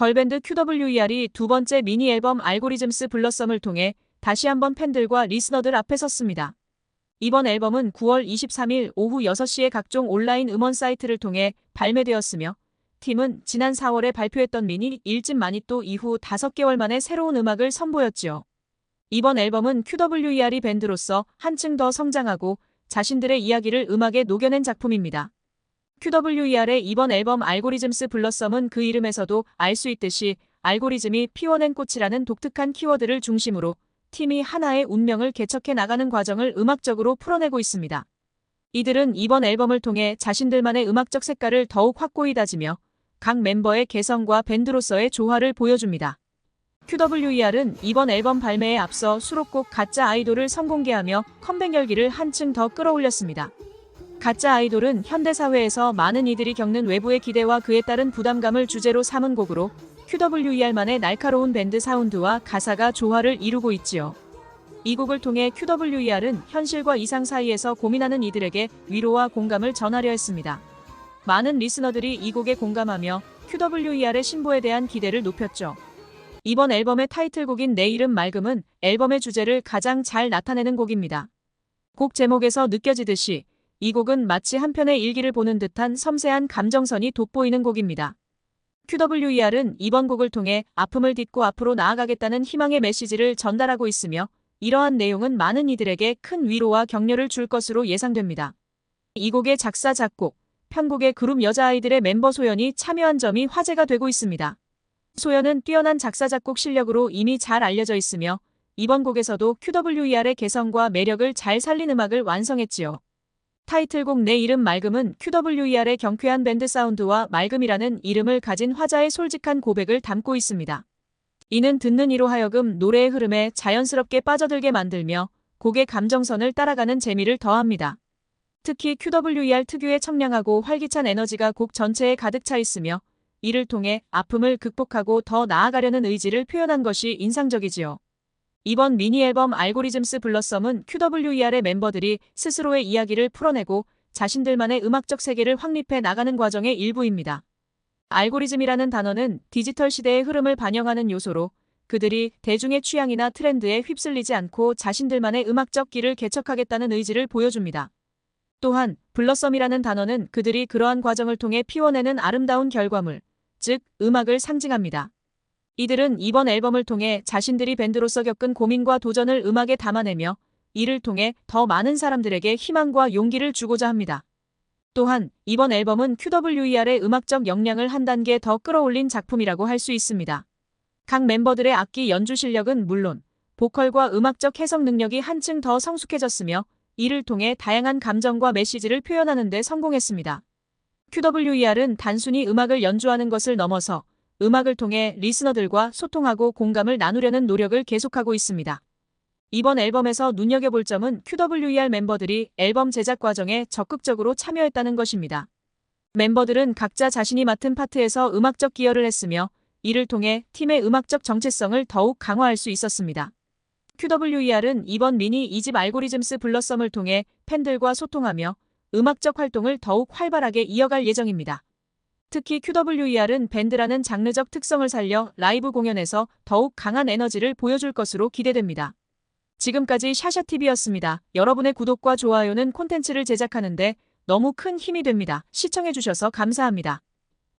걸밴드 QWER이 두 번째 미니 앨범 알고리즘스 블러썸을 통해 다시 한번 팬들과 리스너들 앞에 섰습니다. 이번 앨범은 9월 23일 오후 6시에 각종 온라인 음원 사이트를 통해 발매되었으며 팀은 지난 4월에 발표했던 미니 1집 마니또 이후 5개월 만에 새로운 음악을 선보였지요. 이번 앨범은 QWER이 밴드로서 한층 더 성장하고 자신들의 이야기를 음악에 녹여낸 작품입니다. QWER의 이번 앨범 알고리즘스 블러썸은 그 이름에서도 알 수 있듯이 알고리즘이 피워낸 꽃이라는 독특한 키워드를 중심으로 팀이 하나의 운명을 개척해 나가는 과정을 음악적으로 풀어내고 있습니다. 이들은 이번 앨범을 통해 자신들만의 음악적 색깔을 더욱 확고히 다지며 각 멤버의 개성과 밴드로서의 조화를 보여줍니다. QWER은 이번 앨범 발매에 앞서 수록곡 가짜 아이돌을 선공개하며 컴백 열기를 한층 더 끌어올렸습니다. 가짜 아이돌은 현대사회에서 많은 이들이 겪는 외부의 기대와 그에 따른 부담감을 주제로 삼은 곡으로 QWER만의 날카로운 밴드 사운드와 가사가 조화를 이루고 있지요. 이 곡을 통해 QWER은 현실과 이상 사이에서 고민하는 이들에게 위로와 공감을 전하려 했습니다. 많은 리스너들이 이 곡에 공감하며 QWER의 신보에 대한 기대를 높였죠. 이번 앨범의 타이틀곡인 내 이름 맑음은 앨범의 주제를 가장 잘 나타내는 곡입니다. 곡 제목에서 느껴지듯이 이 곡은 마치 한편의 일기를 보는 듯한 섬세한 감정선이 돋보이는 곡입니다. QWER은 이번 곡을 통해 아픔을 딛고 앞으로 나아가겠다는 희망의 메시지를 전달하고 있으며 이러한 내용은 많은 이들에게 큰 위로와 격려를 줄 것으로 예상됩니다. 이 곡의 작사, 작곡, 편곡의 그룹 여자아이들의 멤버 소연이 참여한 점이 화제가 되고 있습니다. 소연은 뛰어난 작사, 작곡 실력으로 이미 잘 알려져 있으며 이번 곡에서도 QWER의 개성과 매력을 잘 살린 음악을 완성했지요. 타이틀곡 내 이름 맑음은 QWER의 경쾌한 밴드 사운드와 맑음이라는 이름을 가진 화자의 솔직한 고백을 담고 있습니다. 이는 듣는 이로 하여금 노래의 흐름에 자연스럽게 빠져들게 만들며 곡의 감정선을 따라가는 재미를 더합니다. 특히 QWER 특유의 청량하고 활기찬 에너지가 곡 전체에 가득 차 있으며 이를 통해 아픔을 극복하고 더 나아가려는 의지를 표현한 것이 인상적이지요. 이번 미니 앨범 알고리즘스 블러썸은 QWER의 멤버들이 스스로의 이야기를 풀어내고 자신들만의 음악적 세계를 확립해 나가는 과정의 일부입니다. 알고리즘이라는 단어는 디지털 시대의 흐름을 반영하는 요소로 그들이 대중의 취향이나 트렌드에 휩쓸리지 않고 자신들만의 음악적 길을 개척하겠다는 의지를 보여줍니다. 또한 블러썸이라는 단어는 그들이 그러한 과정을 통해 피워내는 아름다운 결과물, 즉 음악을 상징합니다. 이들은 이번 앨범을 통해 자신들이 밴드로서 겪은 고민과 도전을 음악에 담아내며 이를 통해 더 많은 사람들에게 희망과 용기를 주고자 합니다. 또한 이번 앨범은 QWER의 음악적 역량을 한 단계 더 끌어올린 작품이라고 할 수 있습니다. 각 멤버들의 악기 연주 실력은 물론 보컬과 음악적 해석 능력이 한층 더 성숙해졌으며 이를 통해 다양한 감정과 메시지를 표현하는 데 성공했습니다. QWER은 단순히 음악을 연주하는 것을 넘어서 음악을 통해 리스너들과 소통하고 공감을 나누려는 노력을 계속하고 있습니다. 이번 앨범에서 눈여겨볼 점은 QWER 멤버들이 앨범 제작 과정에 적극적으로 참여했다는 것입니다. 멤버들은 각자 자신이 맡은 파트에서 음악적 기여를 했으며 이를 통해 팀의 음악적 정체성을 더욱 강화할 수 있었습니다. QWER은 이번 미니 2집 알고리즘스 블러썸을 통해 팬들과 소통하며 음악적 활동을 더욱 활발하게 이어갈 예정입니다. 특히 QWER은 밴드라는 장르적 특성을 살려 라이브 공연에서 더욱 강한 에너지를 보여줄 것으로 기대됩니다. 지금까지 샤샤TV였습니다. 여러분의 구독과 좋아요는 콘텐츠를 제작하는데 너무 큰 힘이 됩니다. 시청해주셔서 감사합니다.